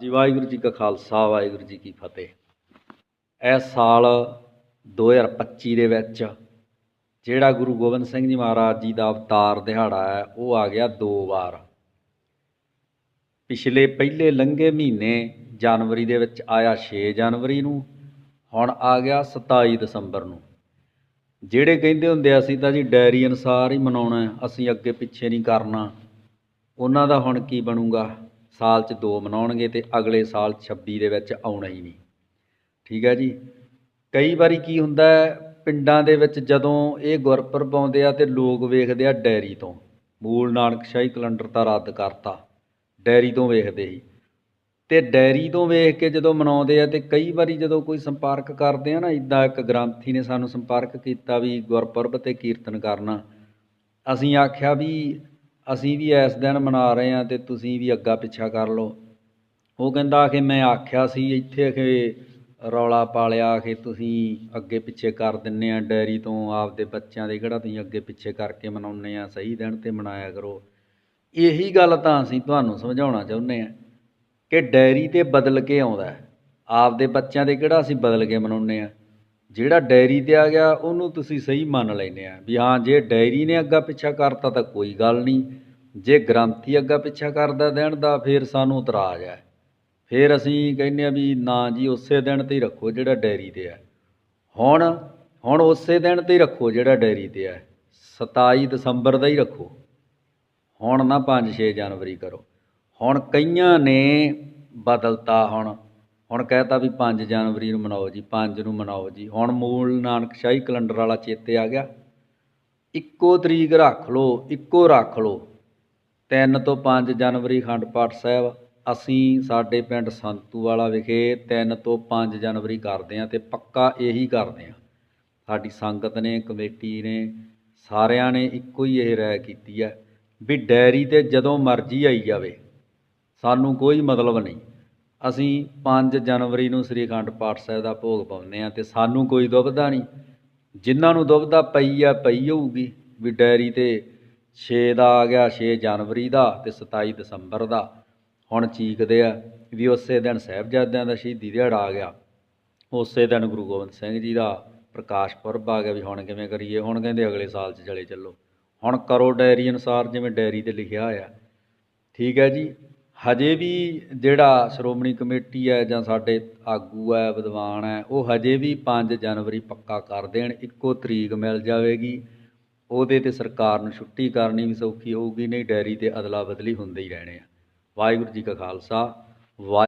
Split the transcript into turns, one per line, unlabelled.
ਜੀ ਵਾਹਿਗੁਰੂ ਜੀ ਕਾ ਖਾਲਸਾ ਵਾਹਿਗੁਰੂ ਜੀ ਕੀ ਫਤਿਹ। ਇਸ ਸਾਲ 2025 ਦੇ ਵਿੱਚ ਜਿਹੜਾ ਗੁਰੂ ਗੋਬਿੰਦ ਸਿੰਘ ਜੀ ਮਹਾਰਾਜ ਜੀ ਦਾ ਅਵਤਾਰ ਦਿਹਾੜਾ ਹੈ ਉਹ ਆ ਗਿਆ ਦੋ ਵਾਰ। ਪਿਛਲੇ ਪਹਿਲੇ ਲੰਘੇ ਮਹੀਨੇ ਜਨਵਰੀ ਦੇ ਵਿੱਚ ਆਇਆ 6 ਜਨਵਰੀ ਨੂੰ ਹੁਣ ਆ ਗਿਆ 27 ਦਸੰਬਰ ਨੂੰ। ਜਿਹੜੇ ਕਹਿੰਦੇ ਹੁੰਦੇ ਆ, ਅਸੀਂ ਤਾਂ ਜੀ ਡਾਇਰੀ ਅਨੁਸਾਰ ਹੀ ਮਨਾਉਣਾ ਅਸੀਂ ਅੱਗੇ ਪਿੱਛੇ ਨਹੀਂ ਕਰਨਾ। ਉਹਨਾਂ ਦਾ ਹੁਣ ਕੀ ਬਣੂਗਾ? ਸਾਲ 'ਚ ਦੋ ਮਨਾਉਣਗੇ ਤੇ ਅਗਲੇ ਸਾਲ 26 ਦੇ ਵਿੱਚ ਆਉਣਾ ਹੀ ਨਹੀਂ। ਠੀਕ ਹੈ ਜੀ? ਕਈ ਵਾਰੀ ਕੀ ਹੁੰਦਾ ਪਿੰਡਾਂ ਦੇ ਵਿੱਚ ਜਦੋਂ ਇਹ ਗੁਰਪੁਰਬ ਆਉਂਦੇ ਆ ਤੇ ਲੋਕ ਵੇਖਦੇ ਆ ਡੈਰੀ ਤੋਂ। ਮੂਲ ਨਾਨਕਸ਼ਾਹੀ ਕੈਲੰਡਰ ਤਾਂ ਰੱਦ ਕਰਤਾ, ਡੈਰੀ ਤੋਂ ਵੇਖਦੇ ਸੀ। ਤੇ ਡੈਰੀ ਤੋਂ ਵੇਖ ਕੇ ਜਦੋਂ ਮਨਾਉਂਦੇ ਆ ਤੇ ਕਈ ਵਾਰੀ ਜਦੋਂ ਕੋਈ ਸੰਪਰਕ ਕਰਦੇ ਆ ਨਾ ਇਦਾਂ ਇੱਕ ਗ੍ਰੰਥੀ ਨੇ ਸਾਨੂੰ ਸੰਪਰਕ ਕੀਤਾ ਵੀ ਗੁਰਪੁਰਬ ਤੇ ਕੀਰਤਨ ਕਰਨਾ। ਅਸੀਂ ਆਖਿਆ ਵੀ ਅਸੀਂ ਵੀ ਇਸ ਦਿਨ ਮਨਾ ਰਹੇ ਹਾਂ ਅਤੇ ਤੁਸੀਂ ਵੀ ਅੱਗਾ ਪਿੱਛਾ ਕਰ ਲਓ। ਉਹ ਕਹਿੰਦਾ ਕਿ ਮੈਂ ਆਖਿਆ ਸੀ, ਇੱਥੇ ਕਿ ਰੌਲਾ ਪਾਲਿਆ ਕਿ ਤੁਸੀਂ ਅੱਗੇ ਪਿੱਛੇ ਕਰ ਦਿੰਨੇ ਆ ਡੈਰੀ ਤੋਂ ਆਪਦੇ ਬੱਚਿਆਂ ਦੇ, ਕਿਹੜਾ ਤੁਸੀਂ ਅੱਗੇ ਪਿੱਛੇ ਕਰਕੇ ਮਨਾਉਂਦੇ ਆ, ਸਹੀ ਦਿਨ ਤੇ ਮਨਾਇਆ ਕਰੋ। ਇਹੀ ਗੱਲ ਤਾਂ ਅਸੀਂ ਤੁਹਾਨੂੰ ਸਮਝਾਉਣਾ ਚਾਹੁੰਦੇ ਆ ਕਿ ਡੈਰੀ ਤੇ ਬਦਲ ਕੇ ਆਉਂਦਾ ਆਪਦੇ ਬੱਚਿਆਂ ਦੇ ਕਿਹੜਾ ਅਸੀਂ ਬਦਲ ਕੇ ਮਨਾਉਂਦੇ ਆ ਜਿਹੜਾ ਡਾਇਰੀ ਤੇ ਆ ਗਿਆ, ਉਹਨੂੰ ਤੁਸੀਂ ਸਹੀ ਮੰਨ ਲੈਂਦੇ ਹਾਂ ਵੀ ਹਾਂ, ਜੇ ਡਾਇਰੀ ਨੇ ਅੱਗਾ ਪਿੱਛਾ ਕਰਤਾ ਤਾਂ ਕੋਈ ਗੱਲ ਨਹੀਂ। ਜੇ ਗ੍ਰੰਥੀ ਅੱਗਾ ਪਿੱਛਾ ਕਰਦਾ ਦੇਣ ਦਾ, ਫਿਰ ਸਾਨੂੰ ਇਤਰਾਜ਼ ਹੈ। ਫਿਰ ਅਸੀਂ ਕਹਿੰਦੇ ਆ ਵੀ ਨਾ ਜੀ, ਉਸੇ ਦਿਨ ਤੇ ਹੀ ਰੱਖੋ ਜਿਹੜਾ ਡਾਇਰੀ ਤੇ ਹੈ ਹੁਣ ਹੁਣ ਉਸੇ ਦਿਨ ਤੇ ਹੀ ਰੱਖੋ ਜਿਹੜਾ ਡਾਇਰੀ ਤੇ ਹੈ 27 ਦਸੰਬਰ ਦਾ ਹੀ ਰੱਖੋ। ਹੁਣ ਨਾ 5-6 ਜਨਵਰੀ ਕਰੋ। ਹੁਣ ਕਈਆਂ ਨੇ ਬਦਲਤਾ ਹੁਣ। ਹੁਣ ਕਹਿਤਾ ਵੀ 5 ਜਨਵਰੀ ਨੂੰ ਮਨਾਓ ਜੀ 5 ਨੂੰ ਮਨਾਓ ਜੀ। ਹੁਣ ਮੂਲ ਨਾਨਕ ਸ਼ਾਹੀ ਕੈਲੰਡਰ ਵਾਲਾ ਚੇਤੇ ਆ ਗਿਆ। ਇੱਕੋ ਤਰੀਕ ਰੱਖ ਲਓ ਇੱਕੋ ਰੱਖ ਲਓ 3 ਤੋਂ 5 ਜਨਵਰੀ ਅਖੰਡ ਪਾਠ ਸਾਹਿਬ, ਅਸੀਂ ਸਾਡੇ ਪਿੰਡ ਸੰਤੂ ਵਾਲਾ ਵਿਖੇ 3 ਤੋਂ 5 ਜਨਵਰੀ ਕਰਦੇ ਹਾਂ ਤੇ ਪੱਕਾ ਇਹੀ ਕਰਦੇ ਹਾਂ। ਸਾਡੀ ਸੰਗਤ ਨੇ, ਕਮੇਟੀ ਨੇ, ਸਾਰਿਆਂ ਨੇ ਇੱਕੋ ਹੀ ਇਹ ਰਾਏ ਕੀਤੀ ਹੈ ਵੀ ਡੈਰੀ ਤੇ ਜਦੋਂ ਮਰਜ਼ੀ ਆਈ ਜਾਵੇ, ਸਾਨੂੰ ਕੋਈ ਮਤਲਬ ਨਹੀਂ। ਅਸੀਂ 5 ਜਨਵਰੀ ਨੂੰ ਸ੍ਰੀ ਅਖੰਡ ਪਾਠ ਸਾਹਿਬ ਦਾ ਭੋਗ ਪਾਉਂਦੇ ਆ ਤੇ ਸਾਨੂੰ ਕੋਈ ਦੁਬਿਧਾ ਨਹੀਂ। ਜਿਨ੍ਹਾਂ ਨੂੰ ਦੁਬਿਧਾ ਪਈ ਆ, ਪਈ ਹੋਊਗੀ। ਵੀ ਡੈਰੀ ਤੇ 6 ਦਾ ਆ ਗਿਆ 6 ਜਨਵਰੀ ਦਾ ਤੇ 27 ਦਸੰਬਰ ਦਾ। ਹੁਣ ਚੀਕਦੇ ਆ ਵੀ ਉਸੇ ਦਿਨ ਸਾਹਿਬਜ਼ਾਦਿਆਂ ਦਾ ਸ਼ਹੀਦੀ ਦਿਹਾੜਾ ਆ ਗਿਆ। ਉਸੇ ਦਿਨ ਗੁਰੂ ਗੋਬਿੰਦ ਸਿੰਘ ਜੀ ਦਾ ਪ੍ਰਕਾਸ਼ ਪੁਰਬ ਆ ਗਿਆ ਵੀ ਹੁਣ ਕਿਵੇਂ ਕਰੀਏ? ਹੁਣ ਕਹਿੰਦੇ ਅਗਲੇ ਸਾਲ 'ਚ ਚਲੇ ਚੱਲੋ। ਹੁਣ ਕਰੋ ਡਾਇਰੀ ਅਨੁਸਾਰ ਜਿਵੇਂ ਡਾਇਰੀ ਤੇ ਲਿਖਿਆ ਹੋਇਆ। ਠੀਕ ਹੈ ਜੀ? ਹਜੇ ਵੀ ਜਿਹੜਾ ਸ਼੍ਰੋਮਣੀ ਕਮੇਟੀ ਹੈ ਜਾਂ ਸਾਡੇ ਆਗੂ ਹੈ, ਵਿਦਵਾਨ ਹੈ, ਉਹ ਹਜੇ ਵੀ 5 ਜਨਵਰੀ ਪੱਕਾ ਕਰ ਦੇਣ, ਇੱਕੋ ਤਰੀਕ ਮਿਲ ਜਾਵੇਗੀ। ਉਹਦੇ ਤੇ ਸਰਕਾਰ ਨੂੰ ਛੁੱਟੀ ਕਰਨੀ ਵੀ ਸੌਖੀ ਹੋਊਗੀ, ਨਹੀਂ ਡੈਰੀ ਤੇ ਅਦਲਾ ਬਦਲੀ ਹੁੰਦੇ ਹੀ ਰਹਿਣੇ ਆ। ਵਾਹਿਗੁਰੂ ਜੀ ਕਾ ਖਾਲਸਾ, ਵਾਹਿ